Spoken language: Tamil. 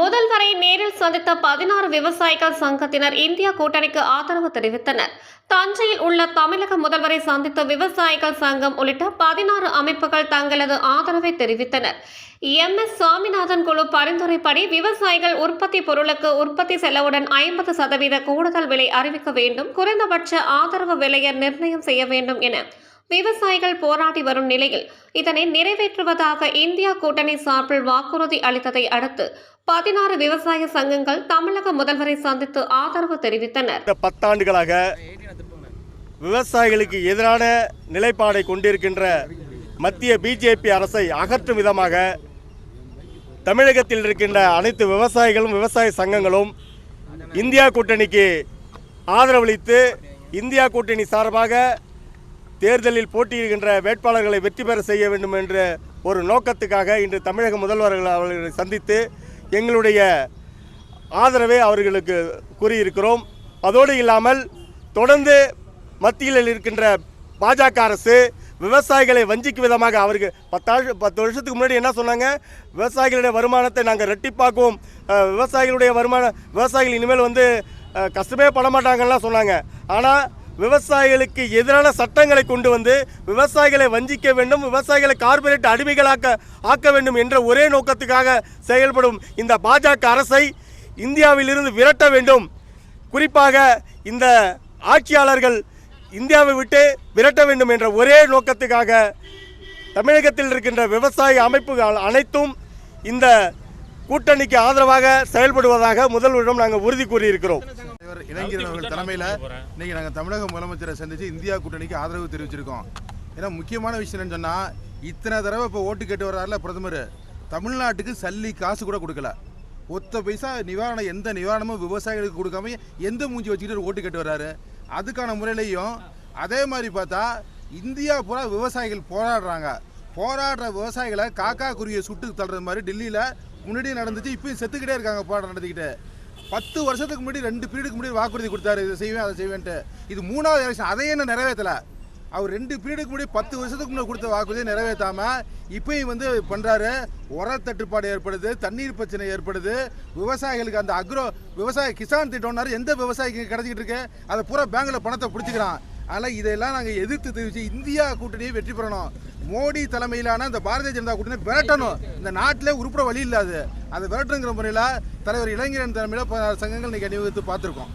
முதல்வரை நேரில் சந்தித்த பதினாறு விவசாயிகள் சங்கத்தினர் இந்தியா கூட்டணிக்கு ஆதரவு தெரிவித்தனர். தஞ்சையில் உள்ள தமிழக முதல்வரை சந்தித்த விவசாயிகள் சங்கம் உள்ளிட்ட பதினாறு அமைப்புகள் தங்களது ஆதரவை தெரிவித்தனர். எம். எஸ். சாமிநாதன் குழு பரிந்துரைப்படி விவசாயிகள் உற்பத்தி பொருளுக்கு உற்பத்தி செலவுடன் ஐம்பது சதவீத கூடுதல் விலை அறிவிக்க வேண்டும். குறைந்தபட்ச ஆதரவு விலையை நிர்ணயம் செய்ய வேண்டும் என விவசாயிகள் போராடி வரும் நிலையில் இதனை நிறைவேற்றுவதாக இந்தியா கூட்டணி சார்பில் வாக்குறுதி அளித்ததை அடுத்து பதினாறு விவசாய சங்கங்கள் தமிழக முதல்வரை சந்தித்து ஆதரவு தெரிவித்தனர். பத்தாண்டுகளாக விவசாயிகளுக்கு எதிரான நிலைப்பாடை கொண்டிருக்கின்ற மத்திய பிஜேபி அரசை அகற்றும் விதமாக தமிழகத்தில் இருக்கின்ற அனைத்து விவசாயிகளும் விவசாய சங்கங்களும் இந்தியா கூட்டணிக்கு ஆதரவளித்து இந்தியா கூட்டணி சார்பாக தேர்தலில் போட்டியிடுகின்ற வேட்பாளர்களை வெற்றி பெற செய்ய வேண்டும் என்ற ஒரு நோக்கத்துக்காக இன்று தமிழக முதல்வர்கள் அவர்களை சந்தித்து எங்களுடைய ஆதரவை அவர்களுக்கு கூறியிருக்கிறோம். அதோடு இல்லாமல் தொடர்ந்து மத்தியில் இருக்கின்ற பாஜக அரசு விவசாயிகளை வஞ்சிக்கும் விதமாக அவருக்கு பத்தாண்டு பத்து வருஷத்துக்கு முன்னாடி என்ன சொன்னாங்க? விவசாயிகளுடைய வருமானத்தை நாங்கள் ரெட்டிப்பாக்குவோம் விவசாயிகளுடைய வருமான விவசாயிகள் இனிமேல் வந்து கஷ்டமே பட மாட்டாங்கலாம் சொன்னாங்க. ஆனால் விவசாயிகளுக்கு எதிரான சட்டங்களை கொண்டு வந்து விவசாயிகளை வஞ்சிக்க வேண்டும் விவசாயிகளை கார்பரேட் அடிமைகளாக்க ஆக்க வேண்டும் என்ற ஒரே நோக்கத்துக்காக செயல்படும் இந்த பாஜக அரசை இந்தியாவிலிருந்து விரட்ட வேண்டும். குறிப்பாக இந்த ஆட்சியாளர்கள் இந்தியாவை விட்டு விரட்ட வேண்டும் என்ற ஒரே நோக்கத்துக்காக தமிழகத்தில் இருக்கின்ற விவசாய அமைப்புகள் அனைத்தும் இந்த கூட்டணிக்கு ஆதரவாக செயல்படுவதாக முதல்வரிடம் நாங்கள் உறுதி கூறியிருக்கிறோம். தலைவர் இளைஞர் அவர்கள் தலைமையில் இன்னைக்கு நாங்கள் தமிழக முதலமைச்சரை சந்திச்சு இந்தியா கூட்டணிக்கு ஆதரவு தெரிவிச்சிருக்கோம். ஏன்னா முக்கியமான விஷயம் என்னன்னு சொன்னால் இத்தனை தடவை இப்போ ஓட்டு கேட்டு வர்றாருல பிரதமர். தமிழ்நாட்டுக்கு சல்லி காசு கூட கொடுக்கல. ஒத்த பைசா நிவாரணம் எந்த நிவாரணமும் விவசாயிகளுக்கு கொடுக்காம எந்த மூஞ்சி வச்சுக்கிட்டு ஓட்டு கேட்டு வர்றாரு. அதுக்கான முறையிலையும் அதே மாதிரி பார்த்தா இந்தியா பூரா விவசாயிகள் போராடுறாங்க. போராடுற விவசாயிகளை காக்கா குருவியை சுட்டு தள்ளுற மாதிரி டெல்லியில் முன்னாடி நடந்துச்சு இப்பயும் செத்துக்கிட்டே இருக்காங்க போராட்டம் நடத்திக்கிட்டு. பத்து வருஷத்துக்கு முன்னாடி ரெண்டு பீரியடுக்கு முன்னாடி வாக்குறுதி கொடுத்தாரு இதை செய்வேன் அதை செய்வேன்ட்டு. இது மூணாவது எலெக்ஷன் அதையே என்ன நிறைவேற்றலை அவர் ரெண்டு பீரியடுக்கு முன்னாடி பத்து வருஷத்துக்கு முன்னாடி கொடுத்த வாக்குறுதியை நிறைவேற்றாமல் இப்பயும் வந்து பண்ணுறாரு உர தட்டுப்பாடு ஏற்படுது தண்ணீர் பிரச்சனை ஏற்படுது. விவசாயிகளுக்கு அந்த அக்ரோ விவசாய கிசான் திட்டம்னாரு எந்த விவசாயிக்கு கிடச்சிக்கிட்டு இருக்கு? அதை பூரா பேங்கில் பணத்தை பிடிச்சிக்கிறான். அதனால் இதெல்லாம் நாங்கள் எதிர்த்து தெரிவித்து இந்தியா கூட்டணியை வெற்றி பெறணும். மோடி தலைமையிலான இந்த பாரதிய ஜனதா கூட்டணி விரட்டணும். இந்த நாட்டிலே உருப்பிட வழி இல்லாது அதை. விரட்டுங்கிற முறையில் தலைவர் இளைஞரன் தலைமையில் சங்கங்கள் இன்னைக்கு அணிவகுத்து பார்த்துருக்கோம்.